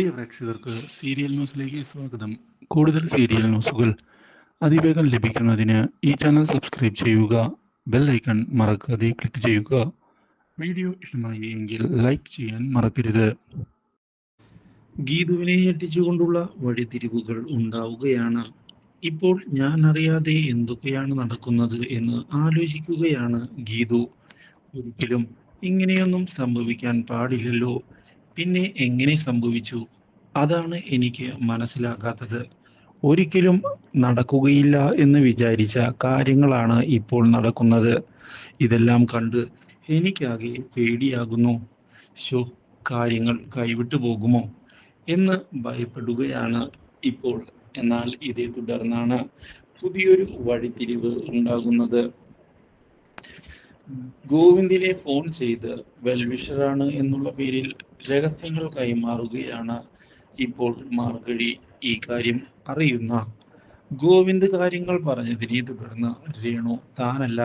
പ്രിയ പ്രേക്ഷകർക്ക് സീരിയൽ ന്യൂസിലേക്ക് സ്വാഗതം. കൂടുതൽ സീരിയൽ ന്യൂസുകൾ അതിവേഗം ലഭിക്കുന്നതിന് ഈ ചാനൽ സബ്സ്ക്രൈബ് ചെയ്യുക ബെൽ ഐക്കൺ മറക്കാതെ ക്ലിക്ക് ചെയ്യുക. വീഡിയോ ഇഷ്ടമായി എങ്കിൽ ലൈക്ക് ചെയ്യാൻ മറക്കരുത്. ഗീതുവിനെ ഞെട്ടിച്ചുകൊണ്ടുള്ള വഴിതിരിവുകൾ ഉണ്ടാവുകയാണ്. ഇപ്പോൾ ഞാൻ അറിയാതെ എന്തൊക്കെയാണ് നടക്കുന്നത് എന്ന് ആലോചിക്കുകയാണ് ഗീതു. ഒരിക്കലും ഇങ്ങനെയൊന്നും സംഭവിക്കാൻ പാടില്ലല്ലോ. പിന്നെ എങ്ങനെ സംഭവിച്ചു? അതാണ് എനിക്ക് മനസ്സിലാകാത്തത്. ഒരിക്കലും നടക്കുകയില്ല എന്ന് വിചാരിച്ച കാര്യങ്ങളാണ് ഇപ്പോൾ നടക്കുന്നത്. ഇതെല്ലാം കണ്ട് എനിക്കാകെ പേടിയാകുന്നു. ശോ കാര്യങ്ങൾ കൈവിട്ടു പോകുമോ എന്ന് ഭയപ്പെടുകയാണ് ഇപ്പോൾ. എന്നാൽ ഇതേ തുടർന്നാണ് പുതിയൊരു വഴിത്തിരിവ് ഉണ്ടാകുന്നത്. ഗോവിന്ദിനെ ഫോൺ ചെയ്ത് വെൽവിഷറാണ് എന്നുള്ള പേരിൽ രഹസ്യങ്ങൾ കൈമാറുകയാണ് ഇപ്പോൾ മാർഗഴി ഈ കാര്യം അറിയുന്ന. ഗോവിന്ദ് കാര്യങ്ങൾ പറഞ്ഞതിനെ തുടർന്ന് രേണു താനല്ല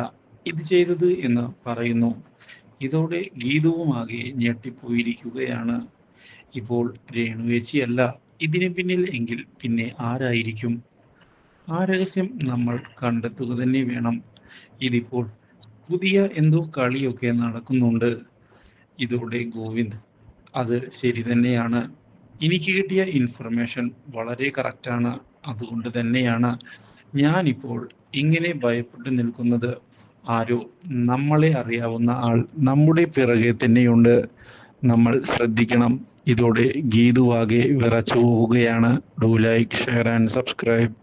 ഇത് ചെയ്തത് എന്ന് പറയുന്നു. ഇതോടെ ഗീതവുമാകെ ഞെട്ടിപ്പോയിരിക്കുകയാണ്. ഇപ്പോൾ രേണു ചേച്ചിയല്ല ഇതിന് പിന്നിൽ എങ്കിൽ പിന്നെ ആരായിരിക്കും? ആ രഹസ്യം നമ്മൾ കണ്ടെത്തുക തന്നെ വേണം. ഇതിപ്പോൾ പുതിയ എന്തോ കളിയൊക്കെ നടക്കുന്നുണ്ട്. ഇതോടെ ഗോവിന്ദ് അത് ശരി തന്നെയാണ്. എനിക്ക് കിട്ടിയ ഇൻഫർമേഷൻ വളരെ കറക്റ്റാണ് അതുകൊണ്ട് തന്നെയാണ് ഞാനിപ്പോൾ ഇങ്ങനെ ഭയപ്പെട്ട് നിൽക്കുന്നത്. ആരോ നമ്മളെ അറിയാവുന്ന ആൾ നമ്മുടെ പിറകെ തന്നെയുണ്ട്. നമ്മൾ ശ്രദ്ധിക്കണം. ഇതോടെ ഗീതുവാകെ വിറച്ചു പോവുകയാണ്. Do like share and subscribe